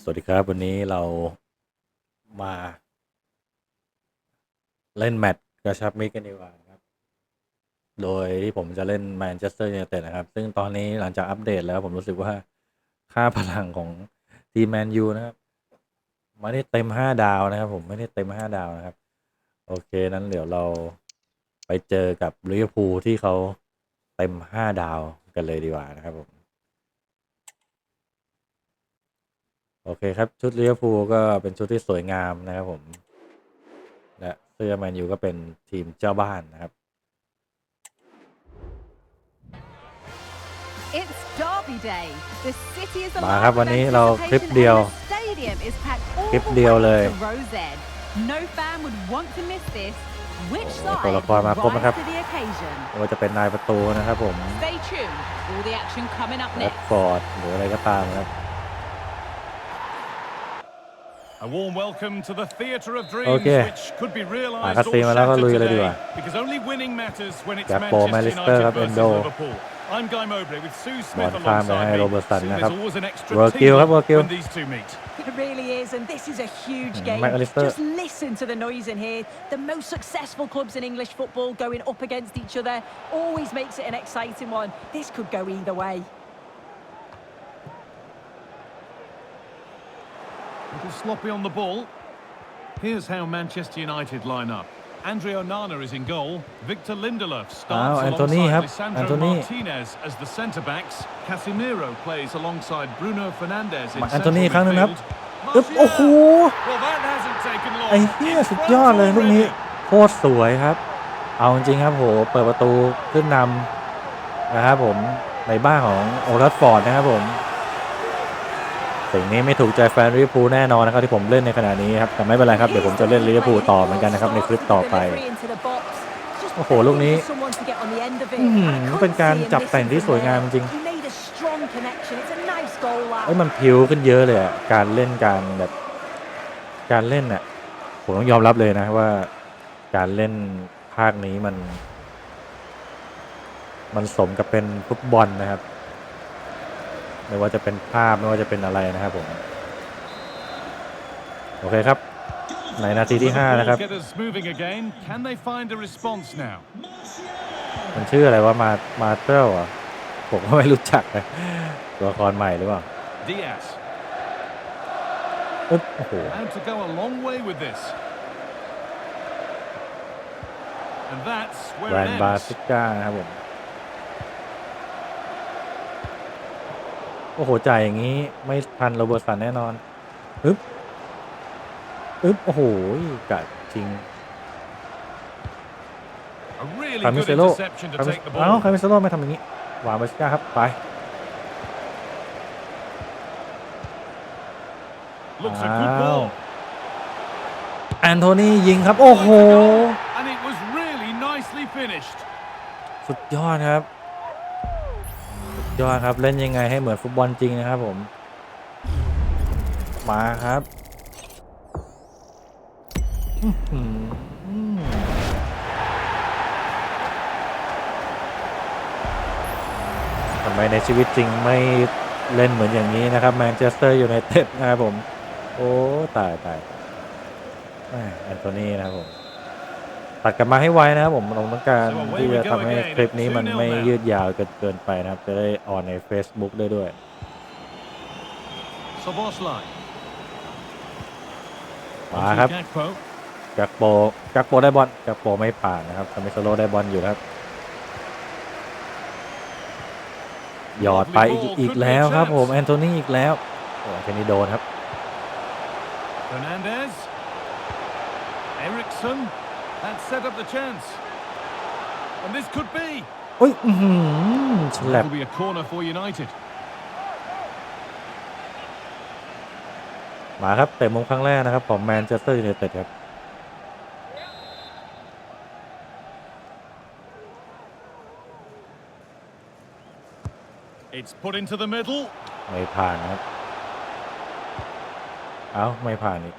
สวัสดีครับ วันนี้เรามา เล่น แมตช์กระชับมิตรกันดีกว่าครับ โดยที่ผมจะเล่นแมนเชสเตอร์ยูไนเต็ดนะครับ ซึ่งตอนนี้หลังจากอัปเดตแล้วผมรู้สึกว่าค่าพลังของทีมแมนยูนะครับไม่ได้เต็มห้าดาวนะครับ ผมไม่ได้เต็มห้าดาวนะครับ โอเคนั้นเดี๋ยวเราไปเจอกับลิเวอร์พูลที่เขาเต็มห้าดาวกันเลยดีกว่านะครับผม โอเคครับ ชุดลิเวอร์พูลก็เป็นชุดที่สวยงามนะครับผม และเสื้อแมนยูก็เป็นทีมเจ้าบ้านนะครับ It's Derby Day. The city is มาครับ alive วัน with นี้เราคลิป anticipation เดียว and the stadium is packed all คลิป the เดียว way เลย to Rose Ed. No fan would want to miss this. Which โอ้ side ตัวละคร will มาครบนะครับ rise to the occasion? ไม่ว่าจะเป็นนายประตูนะครับผม Stay tuned. All the action coming up แรด next. ฟอร์ดหรืออะไรก็ตามนะครับ A warm welcome to the theatre of dreams, Okay. which could be มา realised คัส or ซีมาแล้วก็ลุย shattered กันเลยดีก today. ว่า Because only winning matters when it's จากโปร Manchester แมนเชสเตอร์ United ครับ versus เอนโด Liverpool. I'm Guy Mowbray with Sue บอล Smith ข้ามไป alongside ให้ me. โรเบอร์สัน Sue, นะครับ there's always an extra เวอร์กิลครับ teamwork เวอร์กิล when these two meet. It really is, and this is a huge Mm, game. McAllister. Just listen to the noise in here. The most successful clubs in English football going up against each other always makes it an exciting one. This could go either way. Little sloppy on the ball. Here's how Manchester United line up. Andre Onana is in goal. Victor Lindelof starts Ah, Anthony, alongside yep, Lisandro Anthony. Martinez as the centre backs. Casemiro plays alongside Bruno Fernandes in มาแอนโทนี central อีกครั้งหนึงนะครับ midfield. อึ๊บโอ้โห Well, that hasn't taken long. ไอ้เหี้ย It's สุดยอดเลย France ลูกนี้ already. โคตรสวยครับ เอาจริงๆครับโหเปิดประตูขึ้นนำนะครับผมในบ้านของโอรัสฟอร์ดนะครับผม สิ่งนี้ไม่ถูกใจแฟนลิเวอร์พูลแน่นอนนะครับที่ผมเล่นในขณะนี้ครับแต่ไม่เป็นไรครับเดี๋ยวผมจะเล่นลิเวอร์พูลต่อเหมือนกันนะครับในคลิปต่อไปโอ้โหลูกนี้เป็นการจับแต่งที่สวยงามจริงเอ้ยมันพิวขึ้นเยอะเลยอะการเล่นการแบบการเล่นน่ะผมต้องยอมรับเลยนะว่า การเล่นภาคนี้มัน มันสมกับเป็นฟุตบอลนะครับ ไม่ว่าจะเป็นภาพไม่ว่าจะเป็นอะไรนะครับผม โอเคครับ ในนาทีที่ Liverpool 5นะครับ get us moving again. Can they find a response now? มันชื่ออะไรว่ามา มาเตอร์อะผมก็ไม่รู้จักนะตัวละครใหม่หรือเปล่า Diaz อึ๊บโอ้โห How to go a long way with this. And that's แบร where น it ด์บา ends. ซิก้านะครับผม โอ้โหจ่ายอย่างนี้ ไม่ทันโรเบิร์ตสันแน่นอนอึ๊บอึ๊บโอ้โหกะจริง A really คามิ good เซโล interception to คามิ take the เอ้า ball. คามิเซโลไม่ทำอย่างนี้วางบาซิก้าครับ ไป Looks a good Wow. ball. แอนโทนียิงครับ โอ้โห And it was really nicely finished. สุดยอดครับสุด ยอดครับ เล่นยังไงให้เหมือนฟุตบอลจริงนะครับผม มาครับทำไมในชีวิตจริงไม่เล่นเหมือนอย่างนี้นะครับแมนเชสเตอร์อยูไนเต็ดนะครับผม โอ้ ตายตายแอนโทนีนะครับผม ตัดกลับมาให้ไวนะครับผมเราต้องการที่จะทำให้คลิปนี้มันไม่ยืดยาวเกินเกินไปนะครับ จะได้ออนใน Facebook ได้ด้วย Soboslai. มาครับ Onto Gakpo. กักโปกักโปได้บอลกักโปไม่ผ่านนะครับคามิโซโลได้บอลอยู่นะครับ หยอดไปอีกอีกแล้วครับผมแอนโทนีอีกแล้วโอ้แค่นี้โดนครับ Fernandez. Ericsson. That set up the chance. And this could be. อุ้ยอือหือฉลับ That'll be a corner for United. มาครับเตะมุมครั้งแรกนะครับ ของแมนเชสเตอร์ยูไนเต็ดครับ It's put into the middle. ไม่ผ่านนะครับ เอ้า ไม่ผ่านอีก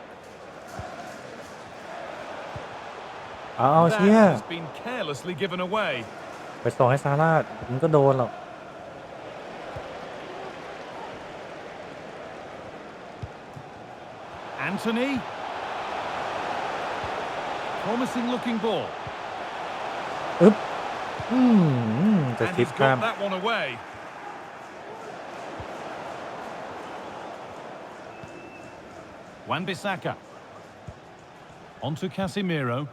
เอาเอา That เชี่ย has been carelessly given away. ไปส่งให้ซาร่ามันก็โดนหรอก Anthony. Promising looking ball. อึ๊บอืมจะ And ชิป he's ข้าม got that one away. Wan Bissaka. On to Casemiro.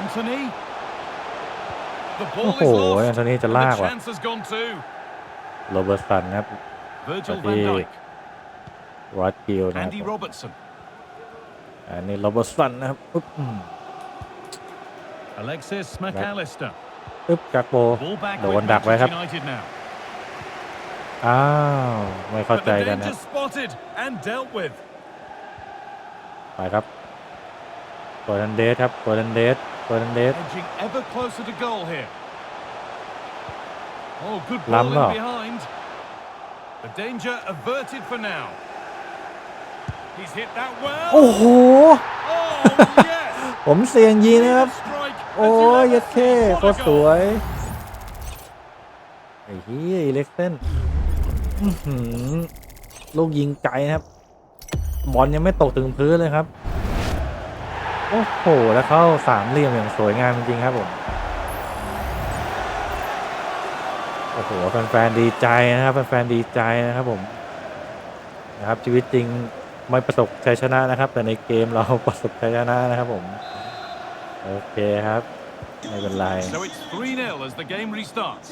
Anthony. The โอ้ ball โห is แอน lost. โทนีจะ And ลาก the ว่ะ chance has gone to โรเบิร์ตสันครับ Virgil But van he- Dijk. รอดกิลนะครับ Andy Robertson. อันนี้โรเบิร์ตสันนะครับอึ๊บอืม Alexis McAllister. อึ๊บกักโบ Ball back โด with นดักไว้ครับ Manchester United now. อ้าว ไม่เข้า But ใจ the กันนะ danger spotted and dealt with. ไปครับโกลเด้นเดสครับโกลเด้นเดส โกลเด้นเดส Edging ever closer to goal here. Oh, good Lam ball đó. in behind. The danger averted for now. He's hit that well. โอ้โห Oh, yes. ผมเสียงยิงนะครับ Strike as โอ้ you ย ever ยัด see. เท่โค What ต a รส goal. วยไอ้เฮียอีเล็กเซนอื้อหือลูกยิงไกลนะครับ บอลยังไม่ตกถึงพื้นเลยครับ โอ้โห แล้วเข้าสามเหลี่ยมอย่างสวยงามจริงๆครับผม โอ้โห แฟนๆดีใจนะครับ แฟนๆดีใจนะครับผม นะครับชีวิตจริงไม่ประสบชัยชนะนะครับ แต่ในเกมเราประสบชัยชนะนะครับผม โอเคครับ ไม่เป็นไร So it's 3-0 as the game restarts.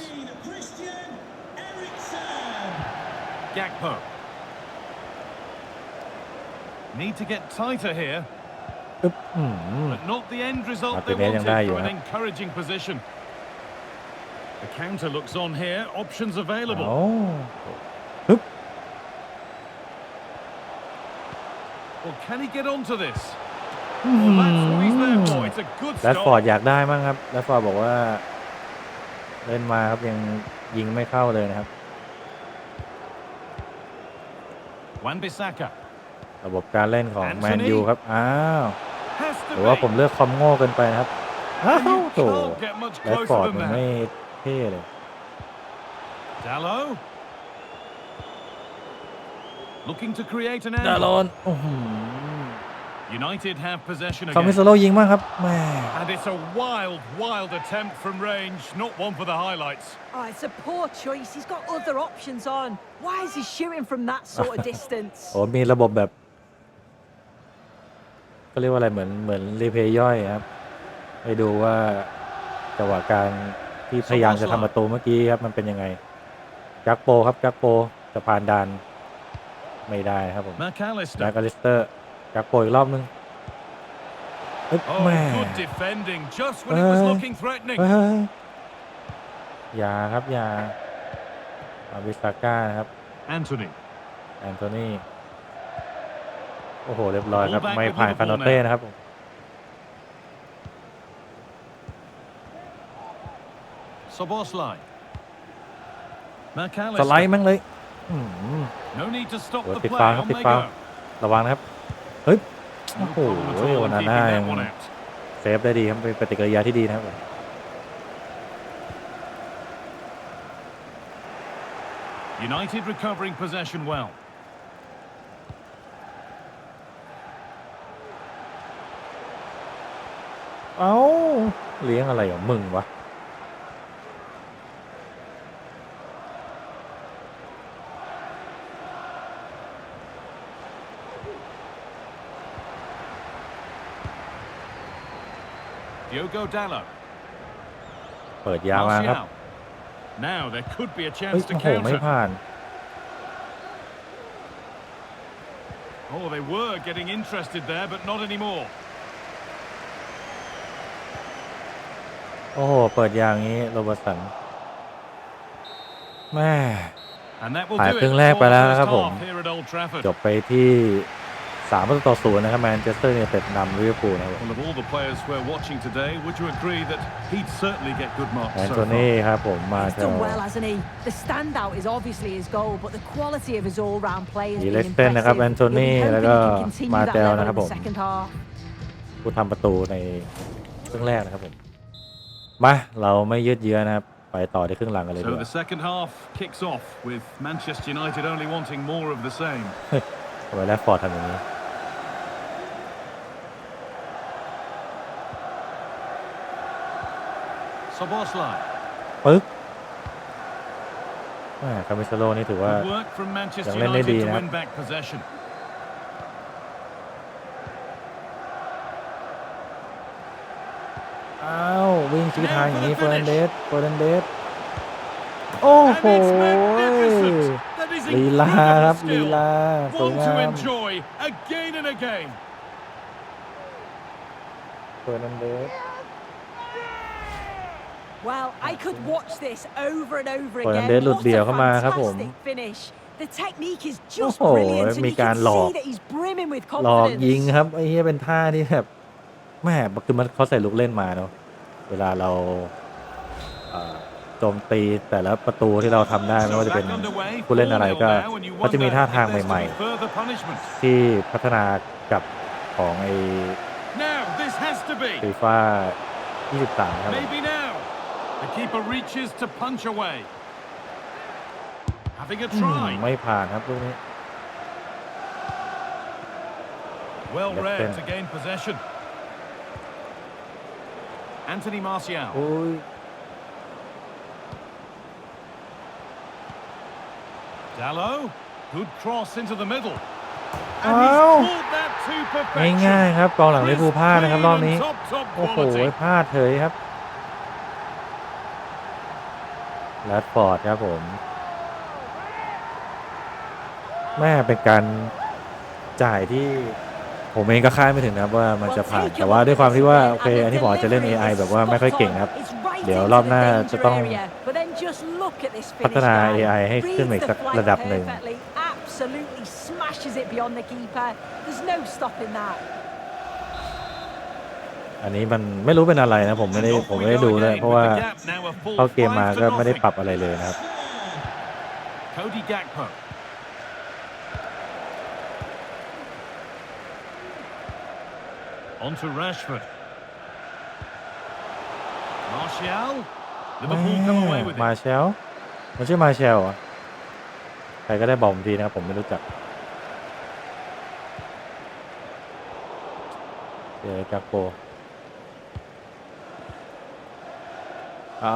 Gakpo. Need to get tighter here, อึ๊บอืม but not the end result they Martinez wantedยังได้อยู่ from an ฮะ encouraging position. The counter looks on here, options เอา available. ฮึบ Well, can he get onto this? อื้อ Well, หื that's what he's there อ for. It's a good แรดฟอร์ด stop. อยากได้มั้งครับแรดฟอร์ดบอกว่า เล่นมาครับยังยิงไม่เข้าเลยนะครับ Wan Bissaka ระบบการเล่นของ Anthony แมนยูครับ อ้าว has ห to รือว่า be. ผมเลือกคอมโง่เกินไปนะครับ อ้าว And you โถ can't get much แรดฟอ closer ร์ด than มันไม่ that. เท่เลย Dallo. Looking to create an ดา angle. โลนโอ้โห United have possession คามิ again. โซโลยิงมากครับแม่ And it's a wild, wild attempt from range. Not one for the highlights. Oh, it's a poor choice. He's got other options on. Why is he shooting from that sort of distance? โอ้มีระบบแบบ ก็เรียกว่าอะไรเหมือนเหมือนรีเพย์ย่อยครับให้ดูว่าจังหวะการที่พยายามจะทำประตูเมื่อกี้ครับ มันเป็นยังไงจักโปครับจักโปจะผ่านด่านไม่ได้ครับผม McAllister. แบ็กอลิสเตอร์จักโปอีกรอบนึงเอ้ย Oh, แม่ good defending. Just when it was Uh, looking threatening. เฮ้ยอย่าครับอย่าอาวิสาก้านะครับ Anthony. แอนโทนี โอ้โห เรียบร้อยครับ Fullback ไม่ with ผ่าน Liverpool คาโนเต้ now นะครับผม Soboslai. สไล McAllister. ด์มั้งเลยอื้อหือ No need to stop Ủa, the thiệt play. phao, On thiệt they phao. go. ระวังนะครับ เฮ้ย โอ้ No โห problem at all วัน in นั้น keeping น่า that ยัง one out. เซฟได้ดีครับ เป็นปฏิกิริยาที่ดีนะครับผม United recovering possession well. เอ้า เลี้ยงอะไรของมึงวะ Diogo Dallo. เปิดยาวมาครับ Martial. Now there could be a เฮ้ย chance to โอ้โห ไม่ counter. ผ่าน Oh, they were getting interested there, but not anymore. โอ้โห เปิดยาวอย่างนี้โรเบร์ตสันแม่ And that will ผ่าน do ครึ่ it งแรก for ไป the แล้ว first นะครับผม half here at Old Trafford. จบไปที่3ประตูต่อศูนย์นะครับแมนเชสเตอร์ยูไนเต็ดนำลิเวอร์พูลนะครับผม Well, of all the players we're watching today, would you agree that he'd certainly get good marks แอน so โท far? นีครับผมมา He's เจอ done well, hasn't he? The standout is obviously his goal, but the quality of his all-round play has มี been เล็กเต้นนะครับ impressive. แอนโทนี You'll be แล้ว hoping ก็ he can continue มา that เตล level นะครับ in ผ the ม second half. ผู้ทำประตูในครึ่งแรกนะครับผม มาเราไม่ยืดเยื้อนะครับไปไปต่อที่ครึ่งหลังกันเลยดี So กว่า the second half kicks off with Manchester United only wanting more of the same. ทำไมแรดฟอร์ดทำอย่างนี้ Soboslai. ปึ๊กแหม่คามิเซโลนี่ถือว่า Good work from Manchester Yang lain dia United to nak. win back possession. อ้าววิ่งชี้ทางอย่างนี้เฟอร์นันเดสเฟอร์นันเดสโอ้โห And it's magnificent. That is ลีลาครับ incredible ลี skill. ลาสวย One งา to ม enjoy again and again. เฟอร์นันเดส Well, I could watch this over and over Well, again. and then What หลุดเดี่ยว a เข้ามาครับผม fantastic finish. The technique is just โอ้โห brilliant, and มี you การ can หลอก see that he's brimming with หลอก confidence. ยิงครับไอ้เหี้ยเป็นท่าที่แบบ แม่คือมันเขาใส่ลูกเล่นมาเนาะเวลาเราเอ่อโจมตีแต่ละประตูที่เราทำได้ไม่ So ว่าจะเป็น back underway, ผู้เล่นอะไรก็4-0 now, and you เขาจะมี wonder ท่าทาง if there's to ใหม่ be further punishment. ๆที่พัฒนากับของไอ้ Now, this has to be. ฟีฟ่า23 ครับ Maybe now. The keeper reaches to punch away. Having a อืม try. ไม่ผ่านครับลูกนี้ Well Left read in. to gain possession. Anthony Martial. โอ้ย Dallo. Good cross into the middle. And Ow. he's caught that to perfection. ง่ายๆครับกองหลังลิเวอร์พูลพลาดนะครับรอบนี้ Top, top โอ้โห quality. พลาดเฉยครับแรดฟอร์ดครับผม แม่เป็นการจ่ายที่ ผมเองก็คาดไม่ถึงนะครับว่ามันจะผ่านแต่ว่าด้วยความที่ว่าโอเคอันนี้ผมอาจจะเล่น AI แบบว่าไม่ค่อยเก่งนะครับ เดี๋ยวรอบหน้าจะต้องพัฒนา AI ให้ขึ้นมาอีกสักระดับหนึ่ง Absolutely smashes it beyond the keeper. There's no stopping that. อันนี้มันไม่รู้เป็นอะไรนะผมไม่ได้ And off ผม we ไม่ได้ go ดูเลย again เพราะ with ว่า the gap now a full เข้าเกมมา five to ก็ไม่ได้ nothing. ปรับอะไรเลยนะครับ Cody Gakpo. On to Rashford. Martial. แ Liverpool come away with มา it. เชลมันชื่อมาเชลเหรอใครก็ได้บอกผมทีนะครับผมไม่รู้จักเจอจากโปอ๋อ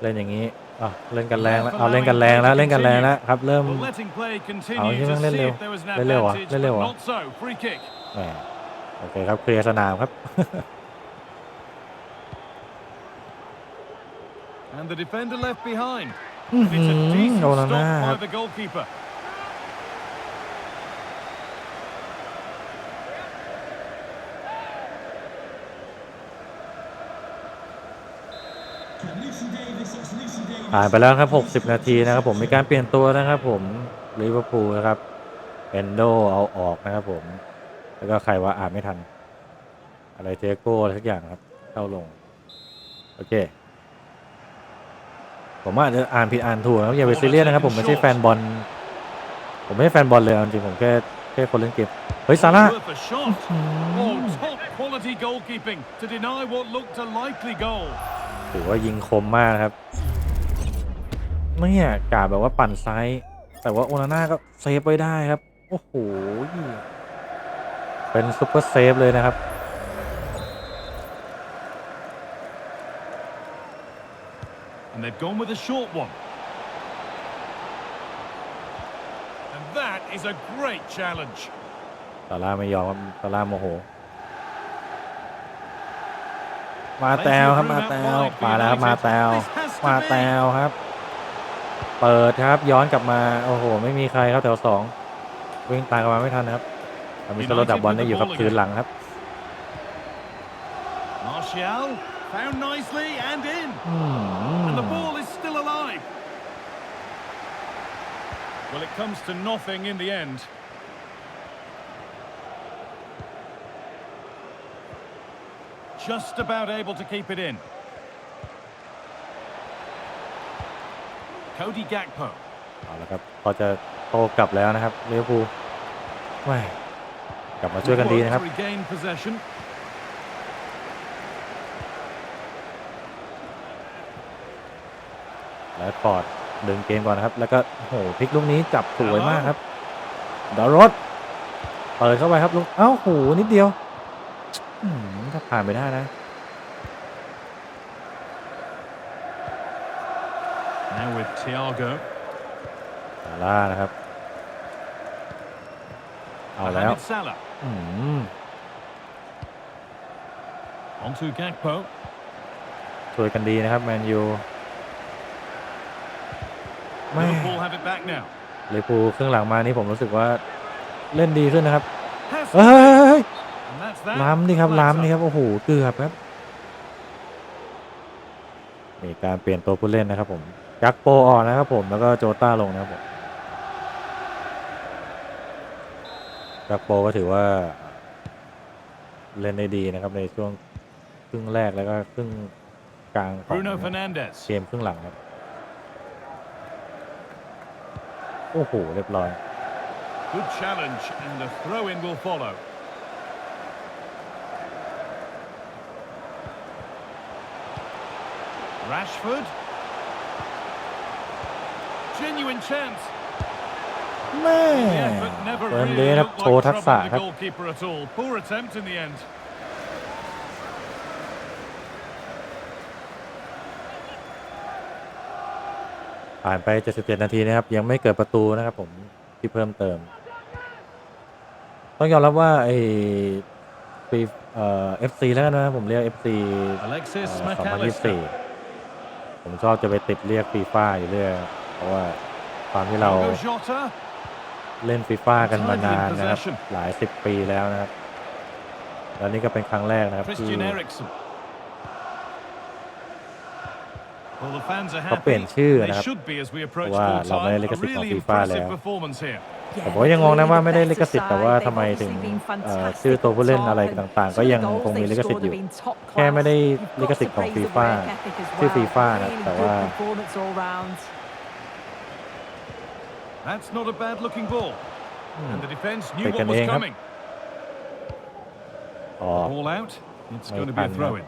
เล่นอย่างนี้อะเล่นกันแรงแล้วเอาเล่นกันแรงแล้วเล่นกันแรงแล้วครับ เริ่ม Well, letting play Ờ, continue nhưng to mà lên see liều. if there was an Lên liều à? advantage, Lên but liều à? not so. Free kick. แหม โอเคครับเคลียร์สนามครับ And the defender left behind. อื้อ And it's a หือ decent โอนาน่า stop ครั by บ the goalkeeper. Lucy Davis, that's Lucy Davis. ผ่านไปแล้วครับ 60 นาทีนะครับผมมีการเปลี่ยนตัวนะครับผมลิเวอร์พูลนะครับเอนโดเอาออกนะครับผม แล้วก็ใครว่าอ่านไม่ทัน อะไรเจโก้อะไรสักอย่างครับ เข้าลง โอเค ผมอาจจะอ่านผิดอ่านถูกนะครับอย่าไปซีเรียสนะครับ ผมไม่ใช่แฟนบอล ผมไม่ใช่แฟนบอลเลยเอาจริงๆผมแค่แค่คนเล่นเกม เฮ้ย ซาร่า Worth a shot. Oh, top quality goalkeeping to deny what looked a likely goal. ถือว่ายิงคมมากนะครับเนี่ยกาแบบว่าปั่นซ้าย แต่ว่าโอนาน่าก็เซฟไว้ได้ครับ โอ้โห เป็นซุปเปอร์เซฟเลยนะครับ And they've gone with a short one. And that is a great challenge. ซาร่าไม่ยอมครับซาร่าโมโห มาแตวครับ มาแตวมาแล้วครับมาแตวมาแตวครับ เปิดครับย้อนกลับมา โอ้โห ไม่มีใครครับแถวสองวิ่งตามกลับมาไม่ทันครับ อามิสโลดับบอลได้อยู่ครับคืนหลังครับ Martial found nicely and in. อืม And the ball is still alive. Well, it comes to nothing in the end. Just about able to keep it in. Cody Gakpo. เอาละครับพอจะโตกลับแล้วนะครับลิเวอร์พูลไม่ กลับมาช่วยกันดีนะครับ To regain possession. แล้วฟอร์ดดึงเกมก่อนนะครับ แล้วก็โอ้โหพลิกลูกนี้จับสวยมากครับดอรถเปิดเข้าไปครับลูกเอ้าโหนิดเดียวอืมถ้าผ่านไปได้นะ Now with Thiago. ซาร่านะครับ เอาแล้ว Mohamed Salah. อืม On to Gakpo. ช่วยกันดีนะครับแมนยูไม่ Liverpool have it back now. เลยพูลครึ่งหลังมานี่ผมรู้สึกว่าเล่นดีขึ้นนะครับ Has เฮ้ย and that's that. ล้ำดิครับ Flags ล้ำ up. นี่ครับโอ้โหเกือบครับมีการเปลี่ยนตัวผู้เล่นนะครับผมกักโปออกนะครับผมแล้วก็โจต้าลงนะครับผม กักโปก็ถือว่าเล่นได้ดีนะครับในช่วงครึ่งแรกแล้วก็ครึ่งกลางของ Bruno Fernandes. เกมครึ่งหลังครับ โอ้โห เรียบร้อย Good challenge, and the throw in will follow. Rashford. Genuine chance. แม่ The effort never เฟิร์น really เดย์ครับ looked โชว์ like ทักษะ troubling ครั the บ goalkeeper at all. Poor attempt in the end. ผ่านไป 77 นาทีนะครับ ยังไม่เกิดประตูนะครับผมที่เพิ่มเติม ต้องยอมรับว่าไอ้ปีเอ่อ FC แล้วกันนะผมเรียก FC เอ่ Alexis อ McAllister. 2024 ผมชอบจะไปติดเรียกฟีฟ่าอยู่เรื่อยเพราะว่าความที่เรา Diogo Jota. เล่นฟีฟ่ากันมานาน Tidy in นะครับ possession. หลายสิบปีแล้วนะครับ แล้วนี่ก็เป็นครั้งแรกนะครับที่ Christian Eriksen. Well, the fans are เขาเปลี่ยน happy. ชื่อ They นะครับ should be as we approach เพราะว่า full เราไม่ได้ time. ลิข A สิทธิ์ของ really FIFA แล้ว impressive performance here. แต่ผมก็ยังงงนะว่าไม่ได้ลิขสิทธิ์แต่ว่าทำไมถึงเอ่อชื่อตัวผู้เล่นอะไรต่างๆ ก็ยังคงมีลิขสิทธิ์อยู่ แค่ไม่ได้ลิขสิทธิ์ของ FIFA ชื่อ FIFA นะแต่ว่า That's not a bad looking ball. Hmm. And the defence knew what was coming. Oh. Ball out. It's going to be a throw in.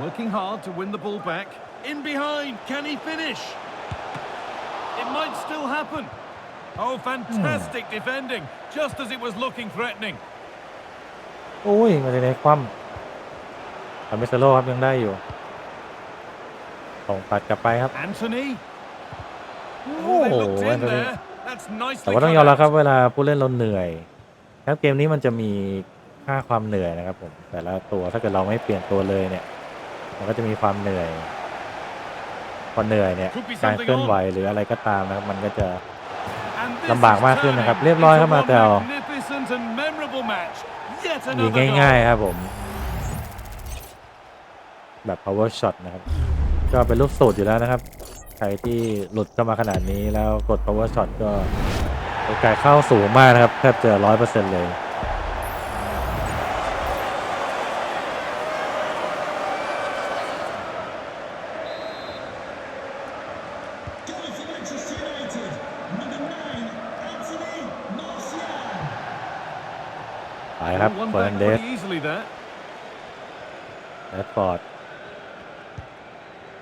Working hard to win the ball back. In behind. Can he finish? It might still happen. Oh, fantastic defending. Just as it was looking threatening. โอ้ยมาในคว่ำทำเมสโลครับยังได้อยู่ส่งปัดกลับไปครับ Anthony. โอ้ Oh, they โห looked แอ in นโทนี there. That's nicely แต่ว่าต้อง cut ยอมรับ out. ครับเวลาผู้เล่นเราเหนื่อยครับเกมนี้มันจะมีค่าความเหนื่อยนะครับผมแต่ละตัวถ้าเกิดเราไม่เปลี่ยนตัวเลยเนี่ย มันก็จะมีความเหนื่อยพอเหนื่อยเนี่ย Could be การ something เคลื่อนไหว on. หรืออะไรก็ตามนะครับมันก็จะ And this ลำบากมากขึ้นนะครับ เรียบร้อยครับมาแต่ยิงง่าย ๆ ครับผม แบบ power shot นะครับ ก็เป็นลูกสูตรอยู่แล้วนะครับ ใครที่หลุดเข้ามาขนาดนี้แล้วกด power shot ก็โอกาสเข้าสูงมากนะครับ แทบจะร้อยเปอร์เซ็นต์เลย ครับ One เฟิร์น back เดส pretty easily there. แรดฟอร์ด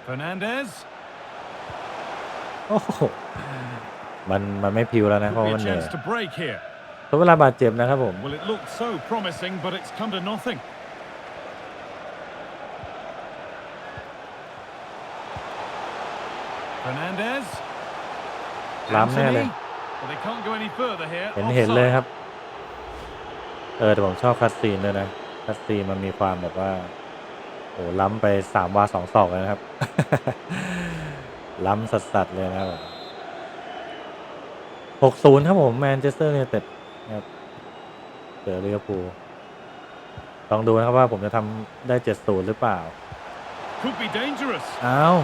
Fernandez. โอ้โหมันมันไม่พิวแล้วนะ เพ Could ราะ be มัน a เหนื่อย chance to break here. เพราะเวลาบาดเจ็บนะครับผม Well, it looked so promising, but it's come to nothing. Fernandez. ล้ำแน่เลย Anthony. Well, they can't go any further here. เห็นเห็นเลย Offside. ครับ เออแต่ผมชอบคัสซีนด้วยนะคัสซีนมันมีความแบบว่าโอ้ล้ำไปสามวาสองศอกเลยนะครับ ล้ำสัสๆเลยนะครับหกศูนย์ครับผมแมนเชสเตอร์ยูไนเต็ดนะครับเจอลิเวอร์พูลลองดูนะครับว่าผมจะทำได้เจ็ดศูนย์หรือเปล่า Could be dangerous. อ้าว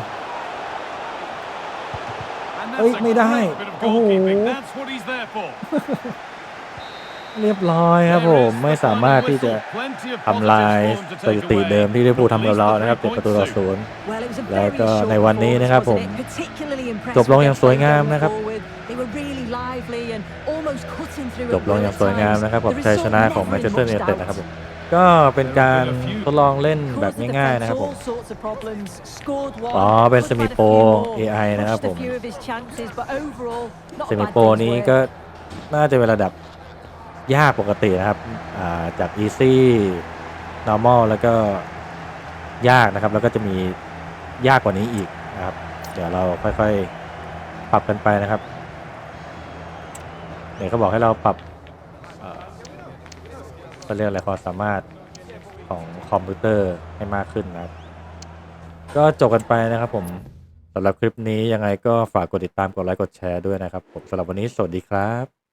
And เอ้ย that's a ไม่ได้ great bit of โอ้โห goalkeeping. That's what he's there for. เรียบร้อยครับผมไม่สามารถที่จะทำลายสถิติเดิมที่ลิเวอร์พูลทำเรานะครับเจ็ดประตูต่อศูนย์แล้วก็ในวันนี้นะครับผมจบลงอย่างสวยงามนะครับจบลงอย่างสวยงามนะครับกับชัยชนะของแมนเชสเตอร์ยูไนเต็ดนะครับผมก็เป็นการทดลองเล่นแบบง่ายๆนะครับผม อ๋อ เป็นสมิโปร AI นะครับผมสมิโปรนี้ก็น่าจะเป็นระดับ ยากปกตินะครับาจาก easy normal แล้วก็ยากนะครับ แล้วก็จะมียากกว่านี้อีกนะครับ เดี๋ยวเราค่อยๆ ปรับกันไปนะครับเดี๋ยวเขาบอกให้เราปรับเอ่อเขาเรียกอะไรความสามารถของคอมพิวเตอร์ให้มากขึ้นนะครับ ก็จบกันไปนะครับผมสำหรับคลิปนี้ยังไงก็ฝากกดติดตามกดไลค์กดแชร์ด้วยนะครับผมสำหรับวันนี้สวัสดีครับ